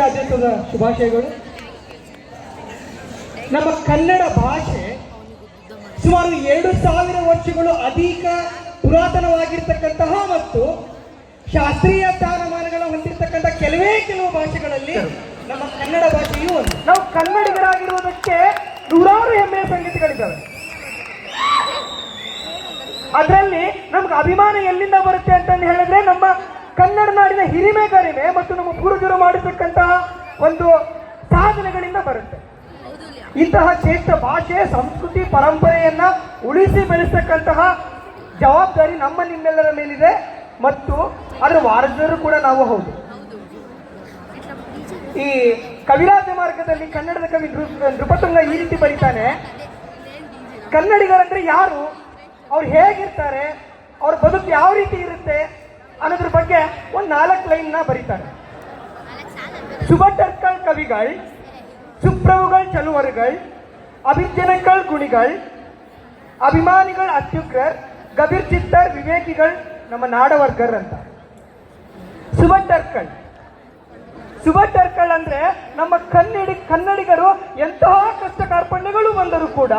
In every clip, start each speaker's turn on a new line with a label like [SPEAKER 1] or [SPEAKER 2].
[SPEAKER 1] ರಾಜ್ಯೋತ್ಸವದ ಶುಭಾಶಯಗಳು. ನಮ್ಮ ಕನ್ನಡ ಭಾಷೆ ಸುಮಾರು ಎರಡು ಸಾವಿರ ವರ್ಷಗಳು ಅಧಿಕ ಪುರಾತನವಾಗಿರ್ತಕ್ಕಂತಹ ಮತ್ತು ಶಾಸ್ತ್ರೀಯ ಸ್ಥಾನಮಾನಗಳ ಹೊಂದಿರತಕ್ಕಂತಹ ಕೆಲವೇ ಕೆಲವು ಭಾಷೆಗಳಲ್ಲಿ ನಮ್ಮ ಕನ್ನಡ ಭಾಷೆಯು
[SPEAKER 2] ನಾವು ಕನ್ನಡಿಗರಾಗಿರುವುದಕ್ಕೆ ನೂರಾರು ಹೆಮ್ಮೆಯ ಸಂಗತಿಗಳಿದ್ದಾವೆ. ಅದರಲ್ಲಿ ನಮ್ಗೆ ಅಭಿಮಾನ ಎಲ್ಲಿಂದ ಬರುತ್ತೆ ಅಂತಂದು ಹೇಳಿದ್ರೆ ನಮ್ಮ ಕನ್ನಡ ನಾಡಿನ ಹಿರಿಮೆ ಕರಿಮೆ ಮತ್ತು ನಮ್ಮ ಪೂರ್ವಜರು ಮಾಡಿರ್ತಕ್ಕಂತಹ ಒಂದು ಸಾಧನೆಗಳಿಂದ ಬರುತ್ತೆ. ಇಂತಹ ಶ್ರೇಷ್ಠ ಭಾಷೆ, ಸಂಸ್ಕೃತಿ, ಪರಂಪರೆಯನ್ನ ಉಳಿಸಿ ಬೆಳೆಸ್ತಕ್ಕಂತಹ ಜವಾಬ್ದಾರಿ ನಮ್ಮ ನಿಮ್ಮೆಲ್ಲರ ಮೇಲಿದೆ ಮತ್ತು ಅದರ ವಾರಸರು ಕೂಡ ನಾವು ಹೌದು. ಈ ಕವಿರಾಜ ಮಾರ್ಗದಲ್ಲಿ ಕನ್ನಡದ ಕವಿ ನೃಪತುಂಗ ಈ ರೀತಿ ಬರೀತಾನೆ, ಕನ್ನಡಿಗರಂದ್ರೆ ಯಾರು? ಅವ್ರು ಹೇಗಿರ್ತಾರೆ? ಅವ್ರ ಬದುಕು ಯಾವ ರೀತಿ ಇರುತ್ತೆ? ಬಗ್ಗೆ ಒಂದು ನಾಲ್ಕು ಲೈನ್ನ ಬರೀತಾರೆ சுபட்டர்கள் கவிகள் சுப்ரவுகள் ಚಲುವರುಗಳು ಅಭಿಜನಕಳ್ ಗುಣಿಗಳು ಅಭಿಮಾನಿಗಳು ಅತ್ಯುಗ್ರರ್ ಗಭೀರ್ ಚಿತ್ತರ್ ವಿವೇಕಿಗಳು ನಮ್ಮ ನಾಡವರ್ಗರ್ ಅಂತ ಸುಬಟರ್ಕಳ್ ಸುಬಟರ್ಕಳ್ ಅಂದ್ರೆ ನಮ್ಮ ಕನ್ನಡಿ ಕನ್ನಡಿಗರು ಎಂತಹ ಕಷ್ಟ ಕಾರ್ಪಣ್ಯಗಳು ಬಂದರೂ ಕೂಡ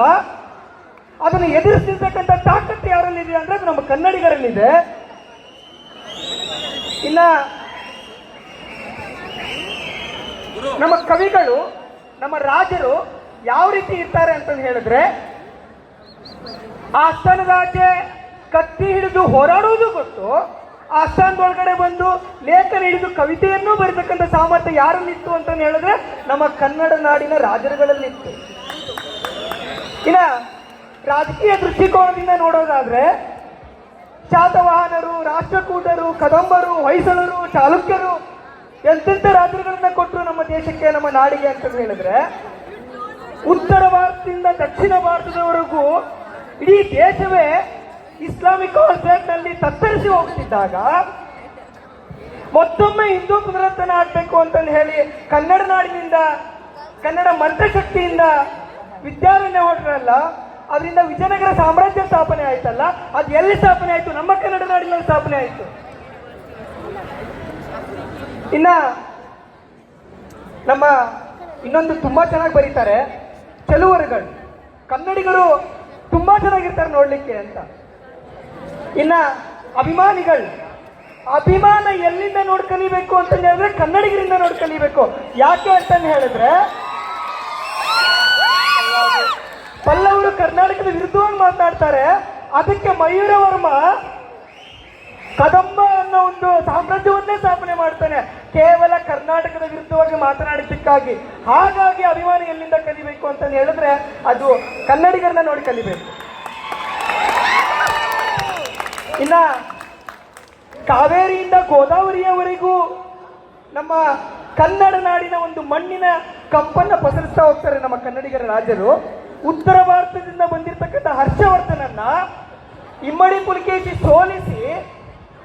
[SPEAKER 2] ಅದನ್ನು ಎದುರಿಸಿರ್ತಕ್ಕಂಥ ತಾಕತ್ತು ಯಾರಲ್ಲಿದೆ ಅಂದ್ರೆ ಅದು ನಮ್ಮ ಕನ್ನಡಿಗರಲ್ಲಿದೆ ಇನ್ನ ನಮ್ಮ ಕವಿಗಳು, ನಮ್ಮ ರಾಜರು ಯಾವ ರೀತಿ ಇರ್ತಾರೆ ಅಂತ ಹೇಳಿದ್ರೆ ಆಸ್ಥಾನದಾಚೆ ಕತ್ತಿ ಹಿಡಿದು ಹೋರಾಡುವುದು ಗೊತ್ತು, ಆಸ್ಥಾನದೊಳಗಡೆ ಬಂದು ಲೇಖನ ಹಿಡಿದು ಕವಿತೆಯನ್ನು ಬರೀತಕ್ಕಂಥ ಸಾಮರ್ಥ್ಯ ಯಾರಲ್ಲಿತ್ತು ಅಂತ ಹೇಳಿದ್ರೆ, ನಮ್ಮ ಕನ್ನಡ ನಾಡಿನ ರಾಜರುಗಳಲ್ಲಿತ್ತು. ಇನ್ನ ರಾಜಕೀಯ ದೃಷ್ಟಿಕೋನದಿಂದ ನೋಡೋದಾದ್ರೆ ಶಾತವಾಹನರು ರಾಷ್ಟ್ರಕೂಟರು, ಕದಂಬರು, ಹೊಯ್ಸಳರು, ಚಾಲುಕ್ಯರು ಎಂತೆಂಥ ರಾಜ್ಯಗಳನ್ನ ಕೊಟ್ಟರು ನಮ್ಮ ದೇಶಕ್ಕೆ, ನಮ್ಮ ನಾಡಿಗೆ ಅಂತ ಹೇಳಿದ್ರೆ, ಉತ್ತರ ಭಾರತದಿಂದ ದಕ್ಷಿಣ ಭಾರತದವರೆಗೂ ಇಡೀ ದೇಶವೇ ಇಸ್ಲಾಮಿಕ್ನಲ್ಲಿ ತತ್ತರಿಸಿ ಹೋಗ್ತಿದ್ದಾಗ ಮತ್ತೊಮ್ಮೆ ಹಿಂದೂ ಪುನರತನ ಆಗಬೇಕು ಅಂತಂದು ಹೇಳಿ ಕನ್ನಡ ನಾಡಿನಿಂದ, ಕನ್ನಡ ಮಂತ್ರಶಕ್ತಿಯಿಂದ ವಿದ್ಯಾರಣ್ಯ ಹೊರಟ್ರಲ್ಲ ಅದರಿಂದ ವಿಜಯನಗರ ಸಾಮ್ರಾಜ್ಯ ಸ್ಥಾಪನೆ ಆಯ್ತಲ್ಲ? ಅದು ಎಲ್ಲಿ ಸ್ಥಾಪನೆ ಆಯ್ತು? ನಮ್ಮ ಕನ್ನಡ ನಾಡಿನಲ್ಲಿ ಸ್ಥಾಪನೆ ಆಯ್ತು. ಇನ್ನ ನಮ್ಮ ಇನ್ನೊಂದು ತುಂಬಾ ಚೆನ್ನಾಗಿ ಬರೀತಾರೆ ಚಲುವರುಗಳು ಕನ್ನಡಿಗರು ತುಂಬಾ ಚೆನ್ನಾಗಿರ್ತಾರೆ ನೋಡ್ಲಿಕ್ಕೆ ಅಂತ. ಇನ್ನ ಅಭಿಮಾನಿಗಳು. ಅಭಿಮಾನ ಎಲ್ಲಿಂದ ನೋಡ್ ಕಲಿಬೇಕು ಅಂತ ಹೇಳಿದ್ರೆ ಕನ್ನಡಿಗರಿಂದ ನೋಡ್ ಕಲಿಬೇಕು ಯಾಕೆ ಅಂತ ಹೇಳಿದ್ರೆ ಪಲ್ಲವರು ಕರ್ನಾಟಕದ ವಿರುದ್ಧವಾಗಿ ಮಾತಾಡ್ತಾರೆ ಅದಕ್ಕೆ ಮಯೂರ ವರ್ಮ ಕದಂಬ ಅನ್ನೋ ಒಂದು ಸಾಮ್ರಾಜ್ಯವನ್ನೇ ಸ್ಥಾಪನೆ ಮಾಡ್ತಾನೆ. ಕೇವಲ ಕರ್ನಾಟಕದ ವಿರುದ್ಧವಾಗಿ ಮಾತನಾಡಿದ್ದಕ್ಕಾಗಿ ಹಾಗಾಗಿ ಅಭಿಮಾನಿ ಎಲ್ಲಿಂದ ಕಲಿಬೇಕು ಅಂತ ಹೇಳಿದ್ರೆ ಅದು ಕನ್ನಡಿಗರನ್ನ ನೋಡಿ ಕಲಿಬೇಕು. ಇನ್ನ ಕಾವೇರಿಯಿಂದ ಗೋದಾವರಿಯವರೆಗೂ ನಮ್ಮ ಕನ್ನಡ ನಾಡಿನ ಒಂದು ಮಣ್ಣಿನ ಕಂಪನ್ನ ಪಸರಿಸ್ತಾ ಹೋಗ್ತಾರೆ ನಮ್ಮ ಕನ್ನಡಿಗರ ರಾಜರು. ಉತ್ತರ ಭಾರತದಿಂದ ಬಂದಿರತಕ್ಕಂಥ ಹರ್ಷವರ್ಧನನ್ನ ಇಮ್ಮಡಿ ಪುಲಿಕೇಶಿ ಸೋಲಿಸಿ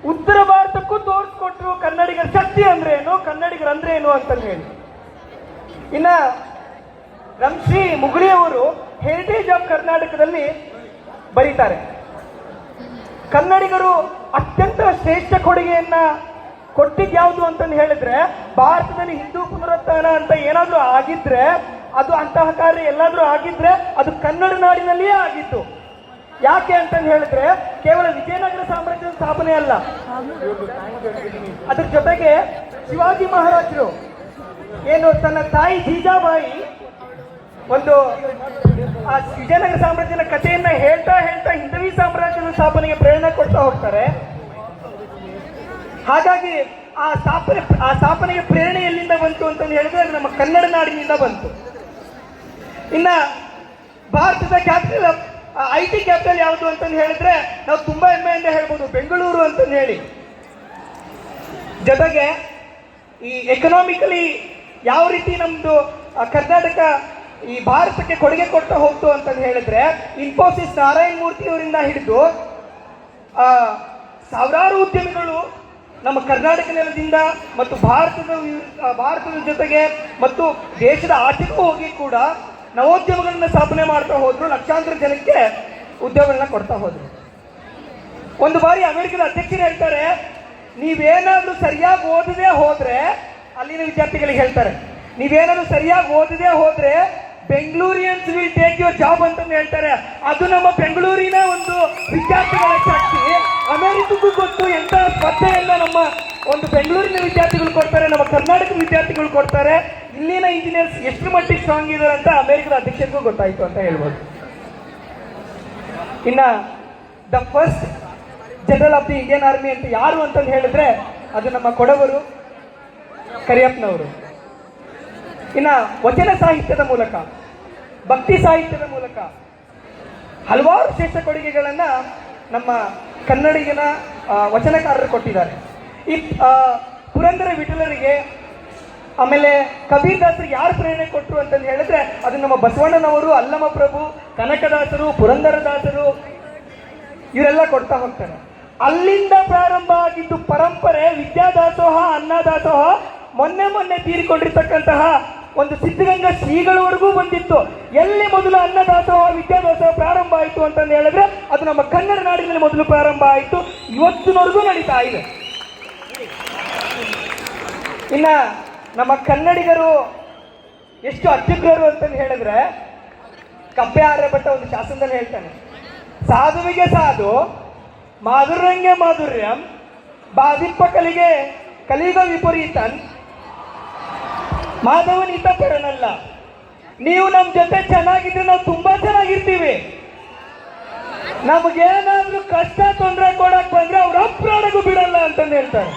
[SPEAKER 2] ಉತ್ತರ ಭಾರತಕ್ಕೂ ತೋರಿಸ್ಕೊಟ್ರು ಕನ್ನಡಿಗರ ಶಕ್ತಿ ಅಂದ್ರೆ ಏನು ಕನ್ನಡಿಗರ ಅಂದ್ರೆ ಏನು ಅಂತ ಹೇಳಿ. ಇನ್ನ ರಂಶ್ರೀ ಮುಗುಳಿಯವರು ಹೆರಿಟೇಜ್ ಆಫ್ ಕರ್ನಾಟಕದಲ್ಲಿ ಬರೀತಾರೆ. ಕನ್ನಡಿಗರು ಅತ್ಯಂತ ಶ್ರೇಷ್ಠ ಕೊಡುಗೆಯನ್ನ ಕೊಟ್ಟಿದ್ಯಾವುದು ಅಂತಂದು ಹೇಳಿದ್ರೆ, ಭಾರತದಲ್ಲಿ ಹಿಂದೂ ಪುನರುತ್ಥಾನ ಅಂತ ಏನಾದರೂ ಆಗಿದ್ರೆ ಅದು ಅಂತಹ ಕಾರ್ಯ ಎಲ್ಲಾದ್ರೂ ಆಗಿದ್ರೆ ಅದು ಕನ್ನಡ ನಾಡಿನಲ್ಲಿಯೇ ಆಗಿತ್ತು ಯಾಕೆ ಅಂತಂದು ಹೇಳಿದ್ರೆ ಕೇವಲ ವಿಜಯನಗರ ಸಾಮ್ರಾಜ್ಯದ ಸ್ಥಾಪನೆ ಅಲ್ಲ. ಅದ್ರ ಜೊತೆಗೆ ಶಿವಾಜಿ ಮಹಾರಾಜರು ಏನು ತನ್ನ ತಾಯಿ ಜೀಜಾಬಾಯಿ ಒಂದು, ಆ ವಿಜಯನಗರ ಸಾಮ್ರಾಜ್ಯದ ಕಥೆಯನ್ನ ಹೇಳ್ತಾ ಹೇಳ್ತಾ ಹಿಂದವಿ ಸಾಮ್ರಾಜ್ಯದ ಸ್ಥಾಪನೆಗೆ ಪ್ರೇರಣೆ ಕೊಡ್ತಾ ಹೋಗ್ತಾರೆ. ಹಾಗಾಗಿ ಆ ಸ್ಥಾಪನೆ, ಆ ಸ್ಥಾಪನೆಗೆ ಪ್ರೇರಣೆ ಎಲ್ಲಿಂದ ಬಂತು ಅಂತ ಹೇಳಿದ್ರೆ ನಮ್ಮ ಕನ್ನಡ ನಾಡಿನಿಂದ ಬಂತು. ಇನ್ನ ಭಾರತದ ಕ್ಯಾಪಿಟಲ್ ಐ ಟಿ ಕ್ಯಾಪಿಟಲ್ ಯಾವುದು ಅಂತಂದು ಹೇಳಿದ್ರೆ ನಾವು ತುಂಬಾ ಹೆಮ್ಮೆಯಿಂದ ಹೇಳ್ಬೋದು, ಬೆಂಗಳೂರು ಅಂತಂದು ಹೇಳಿ. ಜೊತೆಗೆ ಈ ಎಕನಾಮಿಕಲಿ ಯಾವ ರೀತಿ ನಮ್ಮದು ಕರ್ನಾಟಕ ಈ ಭಾರತಕ್ಕೆ ಕೊಡುಗೆ ಕೊಟ್ಟು ಹೋಗ್ತು ಅಂತಂದು ಹೇಳಿದ್ರೆ ಇನ್ಫೋಸಿಸ್ ನಾರಾಯಣ ಮೂರ್ತಿ ಅವರಿಂದ ಹಿಡಿದು ಸಾವಿರಾರು ಉದ್ಯಮಿಗಳು ನಮ್ಮ ಕರ್ನಾಟಕ ನೆಲದಿಂದ ಮತ್ತು ಭಾರತದ ಭಾರತದ ಜೊತೆಗೆ ಮತ್ತು ದೇಶದ ಆಚೆಗೂ ಹೋಗಿ ಕೂಡ ನವೋದ್ಯಮಗಳನ್ನ ಸ್ಥಾಪನೆ ಮಾಡ್ತಾ ಹೋದ್ರು, ಲಕ್ಷಾಂತರ ಜನಕ್ಕೆ ಉದ್ಯೋಗಗಳನ್ನ ಕೊಡ್ತಾ ಹೋದ್ರು. ಒಂದು ಬಾರಿ ಅಮೆರಿಕದ ಅಧ್ಯಕ್ಷರು ಹೇಳ್ತಾರೆ, ನೀವೇನಾದ್ರೂ ಸರಿಯಾಗಿ ಓದದೆ ಹೋದ್ರೆ, ಅಲ್ಲಿನ ವಿದ್ಯಾರ್ಥಿಗಳಿಗೆ ಹೇಳ್ತಾರೆ, ನೀವೇನಾದ್ರೂ ಸರಿಯಾಗಿ ಓದದೆ ಹೋದ್ರೆ, Bengalurians will take your job ಅಂತಂದು ಹೇಳ್ತಾರೆ. ಅದು ನಮ್ಮ ಬೆಂಗಳೂರಿನ ಒಂದು ವಿದ್ಯಾರ್ಥಿಗಳ ಶಕ್ತಿ. ಅಮೆರಿಕಕ್ಕೂ ಗೊತ್ತು ಎಂತ ಸ್ಪರ್ಧೆಯನ್ನ ನಮ್ಮ ಒಂದು ಬೆಂಗಳೂರಿನ ವಿದ್ಯಾರ್ಥಿಗಳು ಕೊಡ್ತಾರೆ, ನಮ್ಮ ಕರ್ನಾಟಕದ ವಿದ್ಯಾರ್ಥಿಗಳು ಕೊಡ್ತಾರೆ. ಇಲ್ಲಿನ ಇಂಜಿನಿಯರ್ಸ್ ಎಷ್ಟು ಮಟ್ಟಿಗೆ ಸ್ಟ್ರಾಂಗ್ ಇದ್ದಾರೆ ಅಂತ ಅಮೆರಿಕದ ಅಧ್ಯಕ್ಷರಿಗೂ ಗೊತ್ತಾಯಿತು ಅಂತ ಹೇಳ್ಬೋದು. ಇನ್ನ the first general of the Indian army ಅಂತ ಯಾರು ಅಂತ ಹೇಳಿದ್ರೆ, ಅದು ನಮ್ಮ ಕೊಡವರು ಕರಿಯಪ್ಪನವರು. ಇನ್ನ, ವಚನ ಸಾಹಿತ್ಯದ ಮೂಲಕ, ಭಕ್ತಿ ಸಾಹಿತ್ಯದ ಮೂಲಕ ಹಲವಾರು ಶ್ರೇಷ್ಠ ಕೊಡುಗೆಗಳನ್ನ ನಮ್ಮ ಕನ್ನಡಿಗನ ವಚನಕಾರರು ಕೊಟ್ಟಿದ್ದಾರೆ. ಈ ಪುರಂದರ ವಿಠಲರಿಗೆ ಆಮೇಲೆ ಕಬೀರ್ದಾಸರಿಗೆ ಯಾರು ಪ್ರೇರಣೆ ಕೊಟ್ಟರು ಅಂತಂದು ಹೇಳಿದ್ರೆ ಅದು ನಮ್ಮ ಬಸವಣ್ಣನವರು ಅಲ್ಲಮ ಪ್ರಭು, ಕನಕದಾಸರು ಪುರಂದರದಾಸರು ಇವರೆಲ್ಲ ಕೊಡ್ತಾ ಹೋಗ್ತಾರೆ. ಅಲ್ಲಿಂದ ಪ್ರಾರಂಭ ಆಗಿದ್ದು ಪರಂಪರೆ ವಿದ್ಯಾದಾಸೋಹ, ಅನ್ನದಾಸೋಹ, ಮೊನ್ನೆ ಮೊನ್ನೆ ತೀರಿಕೊಂಡಿರ್ತಕ್ಕಂತಹ ಒಂದು ಸಿದ್ಧಗಂಗಾ ಶ್ರೀಗಳವರೆಗೂ ಬಂದಿತ್ತು. ಎಲ್ಲಿ ಮೊದಲು ಅನ್ನದಾಸೋಹ, ವಿದ್ಯಾದಾಸೋಹ ಪ್ರಾರಂಭ ಆಯಿತು ಅಂತಂದು ಹೇಳಿದ್ರೆ ಅದು ನಮ್ಮ ಕನ್ನಡ ನಾಡಿನಲ್ಲಿ ಮೊದಲು ಪ್ರಾರಂಭ ಆಯಿತು. ಇವತ್ತಿನವರೆಗೂ ನಡೀತಾ ಇದೆ. ಇನ್ನ ನಮ್ಮ ಕನ್ನಡಿಗರು ಎಷ್ಟು ಅತ್ಯುಗ್ರರು ಅಂತಂದು ಹೇಳಿದ್ರೆ ಕಂಪೆ ಆರ್ಯಭಟ್ಟ ಒಂದು ಶಾಸನದಲ್ಲಿ ಹೇಳ್ತಾನೆ. ಸಾಧುವಿಗೆ ಸಾಧು, ಮಾಧುರ್ಯಂಗೆ ಮಾಧುರ್ಯಂ, ಬಾಧಿಪ್ಪ ಕಲಿಗೆ ಕಲಿಗ ವಿಪರೀತನ್ ಮಾಧವನ್ ಹಿತಪರನಲ್ಲ ನೀವು ನಮ್ಮ ಜೊತೆ ಚೆನ್ನಾಗಿದ್ರೆ ನಾವು ತುಂಬಾ ಚೆನ್ನಾಗಿರ್ತೀವಿ. ನಮಗೇನಾದ್ರೂ ಕಷ್ಟ, ತೊಂದರೆ ಕೊಡಕ್ ಬಂದ್ರೆ ಅವ್ರ ಅಪ್ರಾಣಗೂ ಬಿಡಲ್ಲ ಅಂತಂದು ಹೇಳ್ತಾರೆ.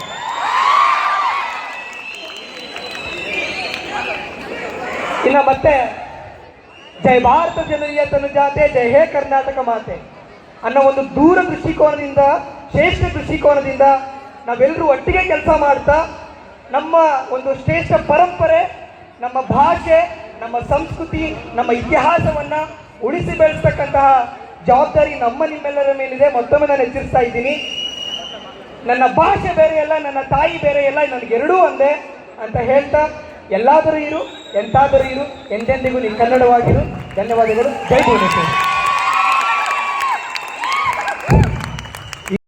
[SPEAKER 2] ಇನ್ನ ಮತ್ತೆ ಜೈ ಭಾರತ ಜನರಿಯ ತನುಜಾತೆ ಜೈ ಹೇ ಕರ್ನಾಟಕ ಮಾತೆ ಅನ್ನೋ ಒಂದು ದೂರ ದೃಷ್ಟಿಕೋನದಿಂದ, ಶ್ರೇಷ್ಠ ದೃಷ್ಟಿಕೋನದಿಂದ ನಾವೆಲ್ಲರೂ ಒಟ್ಟಿಗೆ ಕೆಲಸ ಮಾಡ್ತಾ, ನಮ್ಮ ಒಂದು ಶ್ರೇಷ್ಠ ಪರಂಪರೆ, ನಮ್ಮ ಭಾಷೆ, ನಮ್ಮ ಸಂಸ್ಕೃತಿ, ನಮ್ಮ ಇತಿಹಾಸವನ್ನು ಉಳಿಸಿ ಬೆಳೆಸ್ತಕ್ಕಂತಹ ಜವಾಬ್ದಾರಿ ನಮ್ಮ ನಿಮ್ಮೆಲ್ಲರ ಮೇಲಿದೆ. ಮತ್ತೊಮ್ಮೆ ನಾನು ಎಚ್ಚರಿಸ್ತಾ ಇದ್ದೀನಿ. ನನ್ನ ಭಾಷೆ ಬೇರೆ ಎಲ್ಲ ನನ್ನ ತಾಯಿ ಬೇರೆ ನನಗೆ ನನಗೆರಡೂ ಒಂದೇ ಅಂತ ಹೇಳ್ತಾ, ಎಲ್ಲಾದರೂ ಇರು. ಎಂತಾದರೂ ಇರು ಎಂದೆಂದಿಗೂ ನೀನು ಕನ್ನಡವಾಗಿರು. ಧನ್ಯವಾದಗಳು. ಜೈ